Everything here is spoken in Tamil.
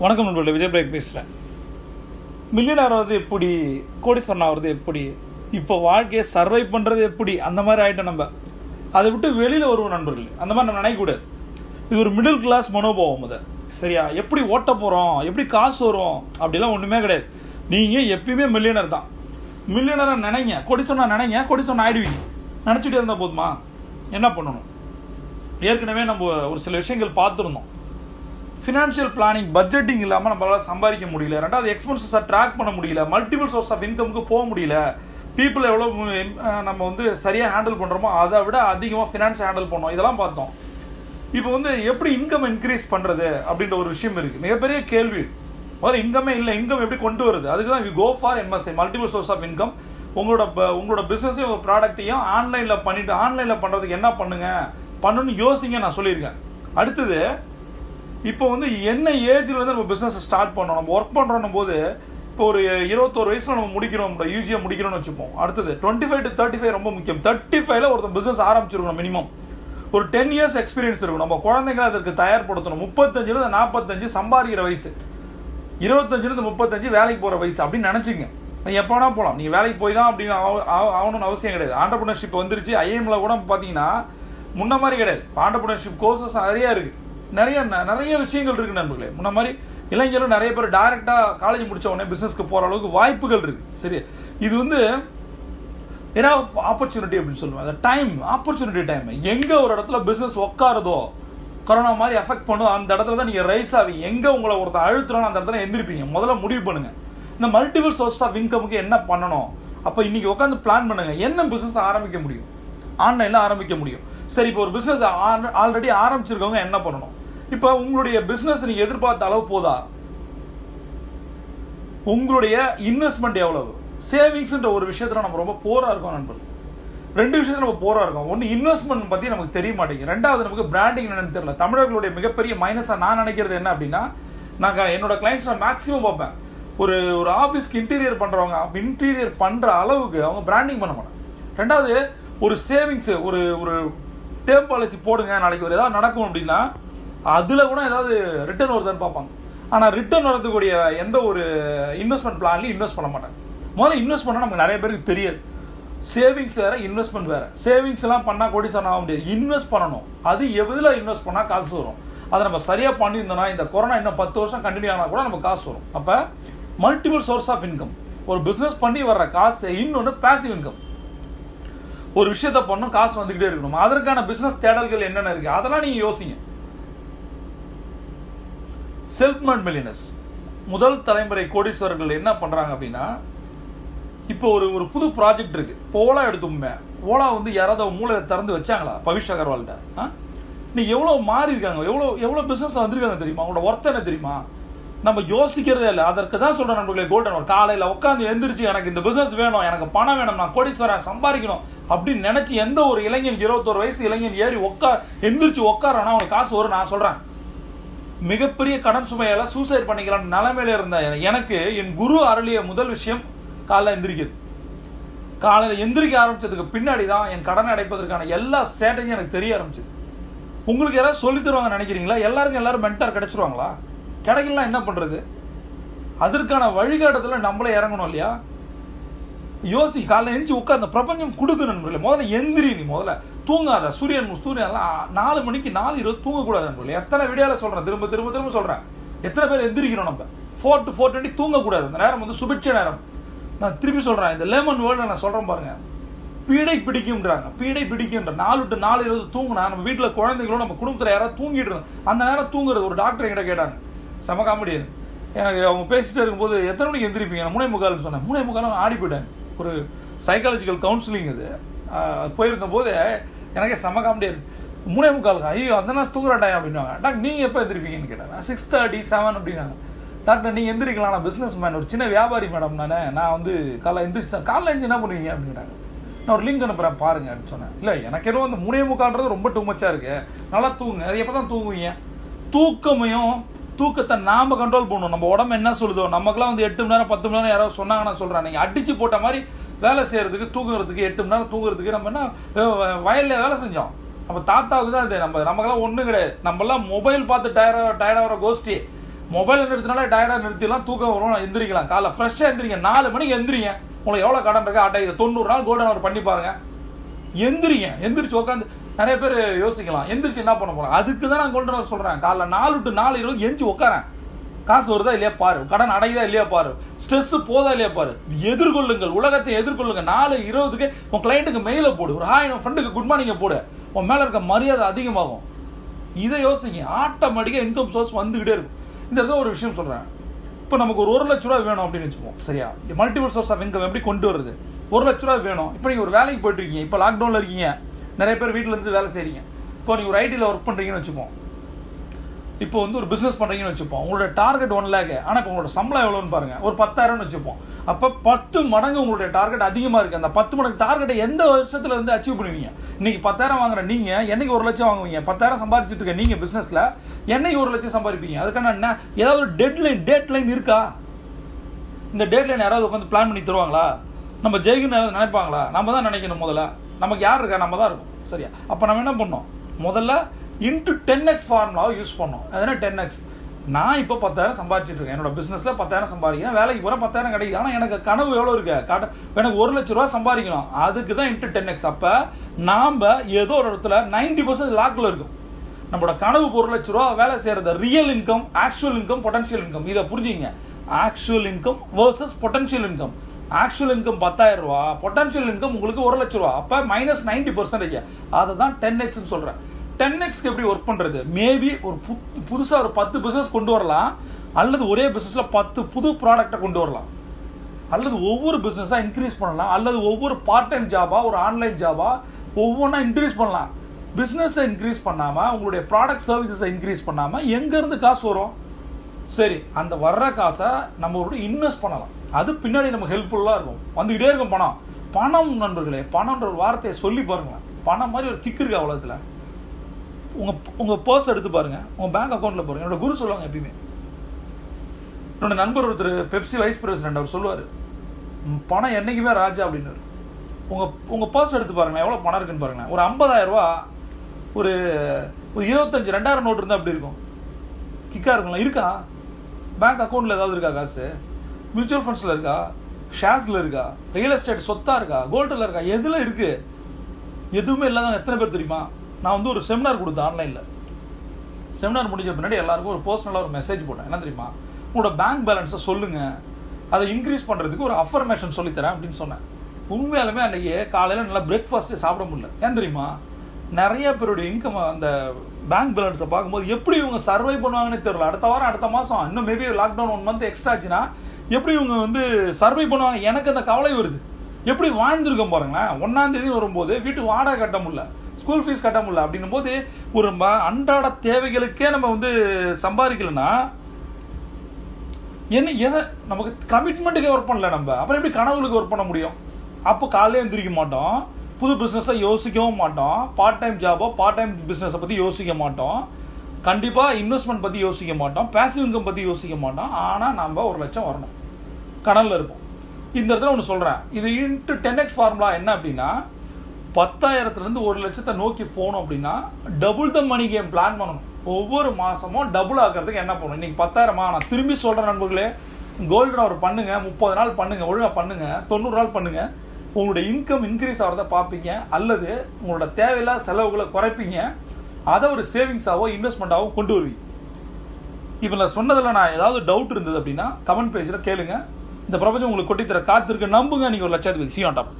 வணக்கம் நண்பர்களே விஜய் பிரேக் பேசுகிறேன் மில்லியனர் ஆகிறது எப்படி கோடீஸ்வரன் ஆகிறது எப்படி இப்போ வாழ்க்கையை சர்வை பண்ணுறது எப்படி அந்த மாதிரி ஆகிட்டோம் நம்ம. அதை விட்டு வெளியில் வருவோம் நண்பர்கள். அந்த மாதிரி நம்ம நினைக்கக்கூடாது. இது ஒரு மிடில் கிளாஸ் மனோபாவம் அதை. சரியா? எப்படி ஓட்ட போகிறோம் எப்படி காசு வரும்? அப்படிலாம் ஒன்றுமே கிடையாது. நீங்கள் எப்பயுமே மில்லியனர் தான். மில்லியனராக நினைங்க. கொடிசொன்னா நினைங்க. கொடிசொன்னா ஆயிடுவீங்க. நினச்சிட்டே இருந்தால் போதுமா? என்ன பண்ணணும்? ஏற்கனவே நம்ம ஒரு சில விஷயங்கள் பார்த்துருந்தோம். ஃபினான்ஷியல் பிளானிங் பட்ஜெட்டிங் இல்லாமல் நம்மளால் சம்பாதிக்க முடியல. ரெண்டாவது எக்ஸ்பென்சஸை ட்ராக் பண்ண முடியல. மல்டிபிள் சோர்ஸ் ஆஃப் இன்கமுக்கு போக முடியல. பீப்புள் எவ்வளோ நம்ம வந்து சரியாக ஹேண்டில் பண்ணுறோமோ அதை விட அதிகமாக ஃபினான்ஸ் ஹேண்டில் பண்ணோம். இதெல்லாம் பார்த்தோம். இப்போ வந்து எப்படி இன்கம் இன்க்ரீஸ் பண்ணுறது அப்படின்ற ஒரு விஷயம் இருக்குது மிகப்பெரிய கேள்வி. முதல்ல இன்கமே இல்லை இன்கம் எப்படி கொண்டு வருது? அதுக்கு தான் we go for MSI multiple source of income உங்களோட உங்களோட பிஸ்னஸையும் ஒரு ப்ராடக்ட்டையும் ஆன்லைனில் பண்ணிட்டு ஆன்லைனில் பண்ணுறதுக்கு என்ன பண்ணுங்க? பண்ணுன்னு யோசிங்க நான் சொல்லியிருக்கேன். அடுத்தது இப்போ வந்து என்ன ஏஜில் வந்து நம்ம பிஸ்னஸ் ஸ்டார்ட் பண்ணோம் நம்ம ஒர்க் பண்ணுறோம் போது இப்போ ஒரு இருபத்தோரு வயசில் நம்ம முடிக்கிறோம் யூஜியை முடிக்கிறோம்னு வச்சுப்போம். அடுத்தது twenty five to thirty five ரொம்ப முக்கியம். தேர்ட்டி ஃபைவ்ல ஒருத்தர் பிஸ்னஸ் ஆரம்பிச்சிருக்கணும் மினிமம் ஒரு டென் இயர்ஸ் எக்ஸ்பீரியன்ஸ் இருக்கும் நம்ம குழந்தைங்களை அதற்கு தயார்படுத்தணும். முப்பத்தஞ்சுலேருந்து நாற்பத்தஞ்சு சம்பாதிக்கிற வயசு. இருபத்தஞ்சிலிருந்து முப்பத்தஞ்சு வேலைக்கு போகிற வயசு. அப்படின்னு நினச்சிங்க. நீங்கள் எப்போ வேணா போகலாம் நீங்கள் வேலைக்கு போய் தான் அப்படின்னு ஆகணும்னு அவசியம் கிடையாது. ஆண்டர்பிரினர்ஷிப் வந்துருச்சு. ஐஎம்ல கூட பார்த்தீங்கன்னா முன்ன மாதிரி கிடையாது. ஆண்டர்பிரினர்ஷிப் கோர்சஸ் நிறையா இருக்குது நிறைய ந- நிறைய விஷயங்கள் இருக்கு நண்பர்களே. முன்ன மாதிரி இளைஞரும் நிறைய பேர் டைரெக்டாக காலேஜ் முடிச்ச உடனே பிஸ்னஸ்க்கு போகிற அளவுக்கு வாய்ப்புகள் இருக்கு. சரி இது வந்து ஏன்னா ஆப்பர்ச்சுனிட்டி அப்படின்னு சொல்லுவாங்க. டைம் ஆப்பர்ச்சுனிட்டி டைம் எங்கே ஒரு இடத்துல பிஸ்னஸ் உட்காருதோ கொரோனா மாதிரி எஃபெக்ட் பண்ணும் அந்த இடத்துல தான் நீங்கள் ரைஸ் ஆவீங்க எங்கே உங்களை ஒருத்தர் அழுத்துறானோ அந்த இடத்துல எந்திரிப்பீங்க. முதல்ல முடிவு பண்ணுங்க. இந்த மல்டிபிள் சோர்ஸ் ஆஃப் இன்கமுக்கு என்ன பண்ணணும்? அப்போ இன்னைக்கு உட்காந்து பிளான் பண்ணுங்க. என்ன பிஸ்னஸ் ஆரம்பிக்க முடியும்? ஆன்லைனில் ஆரம்பிக்க முடியும். சரி இப்போ ஒரு பிஸ்னஸ் ஆல்ரெடி ஆரம்பிச்சிருக்கவங்க என்ன பண்ணணும்? இப்போ உங்களுடைய பிஸ்னஸ் நீங்கள் எதிர்பார்த்த அளவு போதா? உங்களுடைய இன்வெஸ்ட்மெண்ட் எவ்வளவு? சேவிங்ஸ்ன்ற ஒரு விஷயத்தில் நம்ம ரொம்ப போராக இருக்கோம் நண்பர்கள். ரெண்டு விஷயத்தில் நம்ம போராக இருக்கோம். ஒன்று இன்வெஸ்ட்மெண்ட் பற்றி நமக்கு தெரிய மாட்டேங்குது. ரெண்டாவது நமக்கு பிராண்டிங் என்னன்னு தெரியல. தமிழர்களுடைய மிகப்பெரிய மைனஸாக நான் நினைக்கிறது என்ன அப்படின்னா நாங்கள் என்னோடய என்னோட கிளைண்ட்ஸ் நான் மேக்ஸிமம் பார்ப்பேன். ஒரு ஒரு ஆஃபீஸ்க்கு இன்டீரியர் பண்ணுறவங்க இன்டீரியர் பண்ணுற அளவுக்கு அவங்க பிராண்டிங் பண்ண மாட்டாங்க. ரெண்டாவது ஒரு சேவிங்ஸ் ஒரு ஒரு டேர்ம் பாலிசி போடுங்க நாளைக்கு ஒரு ஏதாவது நடக்கும் அப்படின்னா அதில் கூட ஏதாவது ரிட்டர்ன் வருதான்னு பார்ப்பாங்க. ஆனால் ரிட்டர்ன் வரதுக்கூடிய எந்த ஒரு இன்வெஸ்ட்மெண்ட் பிளான்லையும் இன்வெஸ்ட் பண்ண மாட்டாங்க. முதல்ல இன்வெஸ்ட் பண்ணால் நமக்கு நிறைய பேருக்கு தெரியாது. சேவிங்ஸ் வேறு இன்வெஸ்ட்மெண்ட் வேறு. சேவிங்ஸ் எல்லாம் பண்ணா கோடிசன் ஆக முடியாது. இன்வெஸ்ட் பண்ணணும். அது எதில் இன்வெஸ்ட் பண்ணால் காசு வரும்? அதை நம்ம சரியாக பண்ணியிருந்தோம்னா இந்த கொரோனா இன்னும் பத்து வருஷம் கண்டினியூ ஆனால் கூட நமக்கு காசு வரும். அப்போ மல்டிபிள் சோர்ஸ் ஆஃப் இன்கம் ஒரு பிஸ்னஸ் பண்ணி வர்ற காசு இன்னொன்று பேசிவ் இன்கம் ஒரு விஷயத்த பண்ணணும் காசு வந்துக்கிட்டே இருக்கணும். அதற்கான பிஸ்னஸ் தேடல்கள் என்னென்ன இருக்குது அதெல்லாம் நீங்கள் யோசிங்க. செல்ஃப் மில்லினஸ் முதல் தலைமுறை கோடீஸ்வரர்கள் என்ன பண்ணுறாங்க அப்படின்னா இப்போ ஒரு ஒரு புது ப்ராஜெக்ட் இருக்கு. இப்போ ஓலா எடுத்துமே ஓலா வந்து யாராவது மூளையை திறந்து வச்சாங்களா? பவிஷ் அகர்வால்கிட்ட ஆ? இன்னைக்கு எவ்வளோ மாறி இருக்காங்க? எவ்வளோ எவ்வளோ பிஸ்னஸில் வந்திருக்காங்க தெரியுமா? அவங்களோட ஒர்த் என்ன தெரியுமா? நம்ம யோசிக்கிறதே இல்லை. அதற்கு தான் சொல்கிறேன் நண்பர்களே கோல்டன் ஒரு காலையில உட்காந்து எந்திரிச்சு எனக்கு இந்த பிஸ்னஸ் வேணும் எனக்கு பணம் வேணும் நான் கோடீஸ்வரன் சம்பாதிக்கணும் அப்படின்னு நினச்சி எந்த ஒரு இளைஞன் இருபத்தோரு வயசு இளைஞன் ஏறி உட்கார் எந்திரிச்சு உட்காரானா அவனுக்கு காசு வரும் நான் சொல்கிறேன் மிகப்பெரிய கடன் சுமையால சூசைட் பண்ணிக்கலாம் நிலைமையில இருந்த எனக்கு என் குரு அருளிய முதல் விஷயம் காலைல எந்திரிக்கிறது. காலையில் எந்திரிக்க ஆரம்பிச்சதுக்கு பின்னாடி தான் என் கடனை அடைப்பதற்கான எல்லா ஸ்ட்ராட்டஜியும் எனக்கு தெரிய ஆரம்பிச்சது. உங்களுக்கு யாராவது சொல்லி தருவாங்க நினைக்கிறீங்களா? எல்லாருக்கும் எல்லாரும் மென்டார் கிடைச்சிருவாங்களா? கிடைக்கலாம் என்ன பண்றது? அதற்கான வழிகாட்டத்தில் நம்மளே இறங்கணும் இல்லையா? யோசி காலைல எந்திரிச்சு உட்காந்து பிரபஞ்சம் கொடுக்கு நண்பர்களே. முதல்ல எந்திரி நீ முதல்ல. தூங்காத. சூரியன் சூரியன் எல்லாம் நாலு மணிக்கு நாலு இருபது தூங்கக்கூடாது நண்பர்களே. எத்தனை விடியால சொல்கிறேன் திரும்ப திரும்ப திரும்ப சொல்கிறேன் எத்தனை பேர் எந்திரிக்கிறோம் நம்ம? ஃபோர் டு ஃபோர் டுவெண்ட்டி தூங்கக்கூடாது. அந்த நேரம் வந்து சுபிட்ச நேரம். நான் திருப்பி சொல்கிறேன் இந்த லெமன் வேர்ல்டு நான் சொல்கிறேன் பாருங்க. பீடை பிடிக்கும்ன்றாங்க. பீடை பிடிக்கும்ன்ற. நாலு டு நாலு இருபது தூங்கினா நம்ம வீட்டில் குழந்தைகளும் நம்ம குடும்பத்தில் யாராவது தூங்கிட்டு இருந்தோம் அந்த நேரம் தூங்குறது ஒரு டாக்டர் என்கிட்ட கேட்டாங்க. செம காமெடி எனக்கு அவங்க பேசிட்டு இருக்கும்போது எத்தனை மணிக்கு எந்திரிப்பீங்க? முனை மூணே முக்கால்னு சொன்னேன். மூணே முக்காலும் ஆடி போயிட்டேன். ஒரு சைக்காலஜிக்கல் கவுன்சிலிங் இது. போயிருந்தபோது போயிருந்த எனக்கே செம காமெடியாக இருக்குது மூணே முக்காலுக்கு ஐயோ அந்த தூங்குற டைம் அப்படின்னாங்க. டாக்டர் நீங்கள் எப்போ எந்திரிப்பீங்கன்னு கேட்டேன் சிக்ஸ் தேர்ட்டி செவன் அப்படின்னாங்க. டாக்டர் நீங்கள் எந்திரிக்கலாம் நான் பிஸ்னஸ் மேன் ஒரு சின்ன வியாபாரி மேடம் நானே. நான் வந்து காலைல எந்திரிச்சு காலைல எந்திரிச்சு என்ன பண்ணுவீங்க அப்படின்னாங்க. நான் ஒரு லிங்க் அனுப்புகிறேன் பாருங்க அப்படின்னு சொன்னேன். இல்லை எனக்கு என்னவோ அந்த மூணே முக்கால்ன்றது ரொம்ப டூ இருக்குது நல்லா தூங்குங்க அது எப்போ தான் தூங்குவீங்க? தூக்கமையும் தூக்கத்தை நாம கண்ட்ரோல் பண்ணணும். நம்ம உடம்பு என்ன சொல்லுதோ நமக்குலாம் வந்து எட்டு மணி நேரம் பத்து மணி நேரம் யாராவது சொன்னாங்கன்னா நான் சொல்றேன் நீங்க அடிச்சு போட்ட மாதிரி வேலை செய்யறதுக்கு தூங்குறதுக்கு எட்டு மணி நேரம் தூங்குறதுக்கு நம்ம என்ன அஹ், வயல்ல வேலை செஞ்சோம். நம்ம தாத்தாவுக்கு தான் இது. நம்ம நமக்கெல்லாம் ஒண்ணும் கிடையாது. நம்மலாம் மொபைல் பார்த்து டயர்டாக டயர்டாகிற கோஷ்டி மொபைல் நிறுத்தினாலே டயர்டாக நிறுத்திடலாம் தூக்கம் வரும் எந்திரிக்கலாம். காலைல ஃப்ரெஷ்ஷாக எந்திரிங்க. நாலு மணிக்கு எந்திரிங்க. உங்களுக்கு எவ்வளோ கடன் இருக்கா? ஆட்டை இது தொண்ணூறு நாள் கோல்டன் அவர் பண்ணி பாருங்க. எந்திரிங்க. எந்திரிச்சு உட்காந்து நிறைய பேர் யோசிக்கலாம். எந்திரிச்சு என்ன பண்ண போகிறோம் அதுக்கு தான் நான் கொண்டு வர சொல்கிறேன் காலைல நாலு டு நாலு இருபது எஞ்சி உட்காரேன் காசு வருதா இல்லையா? பாரு. கடன் அடையுதா இல்லையா? பாரு. ஸ்ட்ரெஸ் போதா இல்லையா? பாரு. எதிர்கொள்ளுங்கள். உலகத்தை எதிர்கொள்ளுங்க நாலு இருபதுக்கு உன் கிளைண்ட்டுக்கு மெயில போடு. ஒரு ஹாய் உன் ஃப்ரெண்டுக்கு குட் மார்னிங்க போடு. உன் மேல இருக்க மரியாதை அதிகமாகும். இதை யோசிங்க. ஆட்டோமேட்டிக்காக இன்கம் சோர்ஸ் வந்துகிட்டே இருக்கும். இந்த இடத்துல ஒரு விஷயம் சொல்கிறேன் இப்போ நமக்கு ஒரு ஒரு லட்ச ரூபா வேணும் அப்படின்னு வச்சுப்போம். சரியா? மல்டிபிள் சோர்ஸ் ஆஃப் இன்கம் எப்படி கொண்டு வருது ஒரு லட்ச ரூபா வேணும். இப்போ நீங்கள் ஒரு வேலைக்கு போயிட்டு இருக்கீங்க. இப்போ லாக்டவுனில் இருக்கீங்க. நிறைய பேர் வீட்டில் இருந்து வேலை செய்கிறீங்க இப்போ நீங்கள் ஒரு ஐடியில் ஒர்க் பண்ணுறீங்கன்னு வச்சுப்போம். இப்போ வந்து ஒரு பிஸ்னஸ் பண்ணுறீங்கன்னு வச்சுப்போம். உங்களோட டார்கெட் ஒன் லேக் ஆனால் இப்போ உங்களோட சம்பளம் எவ்வளோன்னு பாருங்கள் ஒரு பத்தாயிரம்னு வச்சுப்போம். அப்போ பத்து மடங்கு உங்களுடைய டார்கெட் அதிகமாக இருக்குது அந்த பத்து மடங்கு டார்கெட்டை எந்த வருஷத்தில் வந்து அச்சீவ் பண்ணுவீங்க? இன்றைக்கி பத்தாயிரம் வாங்குற நீங்கள் என்னைக்கு ஒரு லட்சம் வாங்குவீங்க? பத்தாயிரம் சம்பாதிச்சுட்டு இருக்க நீங்கள் பிஸ்னஸில் என்னைக்கு ஒரு லட்சம் சம்பாதிப்பீங்க? அதுக்கான என்ன? ஏதாவது ஒரு டெட்லைன் டேட் லைன் இருக்கா? இந்த டேட் லைன் யாராவது உட்காந்து பிளான் பண்ணி தருவாங்களா? நம்ம ஜெயிக்கணும் நினைப்பாங்களா? நம்ம தான் நினைக்கணும் முதல்ல. நமக்கு யார் இருக்கா? நம்ம தான் இருக்கும். சரியா? அப்போ நம்ம என்ன பண்ணோம்? முதல்ல இன்ட்டு டென் எக்ஸ் ஃபார்முலாவை யூஸ் பண்ணோம். அதனால் டென் எக்ஸ் நான் இப்போ பத்தாயிரம் சம்பாதிச்சிட்டு இருக்கேன். என்னோட பிஸ்னஸில் பத்தாயிரம் சம்பாதிக்கிறேன். வேலைக்கு போகிறேன் பத்தாயிரம் கிடைக்குது. ஆனால் எனக்கு கனவு எவ்வளோ இருக்கு? காட்ட எனக்கு ஒரு லட்ச ரூபா சம்பாதிக்கணும். அதுக்கு தான் இன்ட்டு டென் எக்ஸ் அப்போ நாம் ஏதோ ஒரு இடத்துல நைன்டி பர்சன்ட் லாக்கில் இருக்கும். நம்மளோட கனவு ஒரு லட்ச ரூபா வேலை செய்கிறத real income actual income potential income இதை புரிஞ்சுங்க actual income versus potential income actual income பத்தாயிரம் ரூபா பொட்டன்ஷியல் இன்கம் உங்களுக்கு ஒரு லட்ச ரூபா அப்போ மைனஸ் நைன்டி பர்சன்டேஜ் அதை தான் டென் எக்ஸ்னு சொல்கிறேன் டென் எக்ஸ்க்கு எப்படி ஒர்க் பண்ணுறது மேபி ஒரு புத் புதுசாக ஒரு பத்து பிஸ்னஸ் கொண்டு வரலாம். அல்லது ஒரே பிஸ்னஸில் பத்து புது ப்ராடக்டை கொண்டு வரலாம். அல்லது ஒவ்வொரு பிஸ்னஸாக இன்க்ரீஸ் பண்ணலாம். அல்லது ஒவ்வொரு பார்ட் டைம் ஜாபாக ஒரு ஆன்லைன் ஜாபாக ஒவ்வொன்றா இன்க்ரீஸ் பண்ணலாம். பிஸ்னஸை இன்க்ரீஸ் பண்ணாமல் உங்களுடைய ப்ராடக்ட் சர்வீசஸை இன்க்ரீஸ் பண்ணாமல் எங்கேருந்து காசு வரும்? சரி அந்த வர்ற காசை நம்மளோட இன்வெஸ்ட் பண்ணலாம். அது பின்னாடி நமக்கு ஹெல்ப்ஃபுல்லாக இருக்கும். வந்துக்கிட்டே இருக்கும் பணம். பணம் நண்பர்களே பணம்ன்ற ஒரு வார்த்தையை சொல்லி பாருங்களேன். பணம் மாதிரி ஒரு கிக் இருக்கு உலகத்தில் உங்கள் உங்கள் பர்ஸ் எடுத்து பாருங்கள் உங்கள் பேங்க் அக்கௌண்ட்டில் பாருங்கள் என்னோட குரு சொல்லுவாங்க எப்பயுமே. என்னோட நண்பர் ஒருத்தர் பெப்சி வைஸ் பிரசிடென்ட் அவர் சொல்லுவார். பணம் என்றைக்குமே ராஜா அப்படின்னு உங்கள் உங்கள் பர்ஸ் எடுத்து பாருங்களேன். எவ்வளோ பணம் இருக்குன்னு பாருங்களேன். ஒரு ஐம்பதாயிரரூபா ஒரு ஒரு இருபத்தஞ்சு ரெண்டாயிரம் நோட்டு இருந்தால் அப்படி இருக்கும்? கிக்காக இருக்கும்ல இருக்கா? பேங்க் அக்கௌண்ட்டில் ஏதாவது இருக்கா காசு? மியூச்சுவல் ஃபண்ட்ஸில் இருக்கா? ஷேர்ஸில் இருக்கா? ரியல் எஸ்டேட் சொத்தாக இருக்கா? கோல்டில் இருக்கா? எதில் இருக்குது எதுவுமே இல்லாத எத்தனை பேர் தெரியுமா? நான் வந்து ஒரு செமினார் கொடுத்தேன் ஆன்லைனில் செமினார் முடிஞ்ச பின்னாடி எல்லாருக்கும் ஒரு பர்சனலாக ஒரு மெசேஜ் போட்டேன். என்ன தெரியுமா? உங்களோட பேங்க் பேலன்ஸை சொல்லுங்கள் அதை இன்க்ரீஸ் பண்ணுறதுக்கு ஒரு அஃபர்மேஷன் சொல்லித்தரேன் அப்படின்னு சொன்னேன். உண்மையாலுமே அன்றைக்கி காலையில் நல்லா பிரேக்ஃபாஸ்ட்டே சாப்பிட முடியல. ஏன் தெரியுமா? நிறைய பேருடைய இன்கம் அந்த பேங்க் பேலன்ஸை பார்க்கும்போது எப்படி இவங்க சர்வை பண்ணுவாங்கன்னு தெரியல. அடுத்த வாரம் அடுத்த மாதம் இன்னும் maybe lockdown one month extra ஆச்சுன்னா எப்படி இவங்க வந்து சர்வை பண்ணுவாங்க? எனக்கு அந்த கவலை வருது. எப்படி வாழ்ந்துருக்கோம் பாருங்களேன். ஒன்றாம் தேதி வரும்போது வீட்டு வாடகை கட்ட முடியல. ஸ்கூல் ஃபீஸ் கட்ட முடியல. அப்படின்னும் போது ஒரு அன்றாட தேவைகளுக்கே நம்ம வந்து சம்பாதிக்கலன்னா என்ன எதை நமக்கு கமிட்மெண்ட்டுக்கு ஒர்க் பண்ணல நம்ம. அப்புறம் எப்படி கனவுகளுக்கு ஒர்க் பண்ண முடியும்? அப்போ காலையில எந்திரிக்க மாட்டோம். புது பிஸ்னஸை யோசிக்கவும் மாட்டோம். பார்ட் டைம் ஜாபோ பார்ட் டைம் பிஸ்னஸை பற்றி யோசிக்க மாட்டோம். கண்டிப்பாக இன்வெஸ்ட்மெண்ட் பற்றி யோசிக்க மாட்டோம். பேசிவ் இன்கம் பற்றி யோசிக்க மாட்டோம். ஆனால் நம்ம ஒரு லட்சம் வரணும். கடனில் இருப்போம். இந்த இடத்துல ஒன்று சொல்கிறேன் இது இன்ட்டு டென் எக்ஸ் ஃபார்முலா என்ன அப்படின்னா பத்தாயிரத்துலேருந்து ஒரு லட்சத்தை நோக்கி போகணும் அப்படின்னா double the money game plan பண்ணணும். ஒவ்வொரு மாதமும் டபுள் ஆகிறதுக்கு என்ன பண்ணணும்? இன்றைக்கி பத்தாயிரமா? நான் திரும்பி சொல்கிறேன் நண்பர்களே கோல்டன் அவர் பண்ணுங்கள் முப்பது நாள் பண்ணுங்கள் ஒழுங்காக பண்ணுங்கள் தொண்ணூறு நாள் பண்ணுங்கள் உங்களுடைய இன்கம் இன்க்ரீஸ் ஆகிறத பார்ப்பீங்க அல்லது உங்களோட தேவையில்லாத செலவுகளை குறைப்பீங்க. அதை ஒரு சேவிங்ஸாகவோ இன்வெஸ்ட்மெண்ட்டாவோ கொண்டு வருவீங்க. இப்போ நான் சொன்னதில் நான் ஏதாவது டவுட் இருந்தது அப்படின்னா கமெண்ட் பேஜில் கேளுங்கள் இந்த பிரபஞ்சம் உங்களுக்கு கொட்டித்தர காத்திருக்கு. நம்புங்க நீங்கள் ஒரு லட்சாதிபதி சி ஆன் டாப்.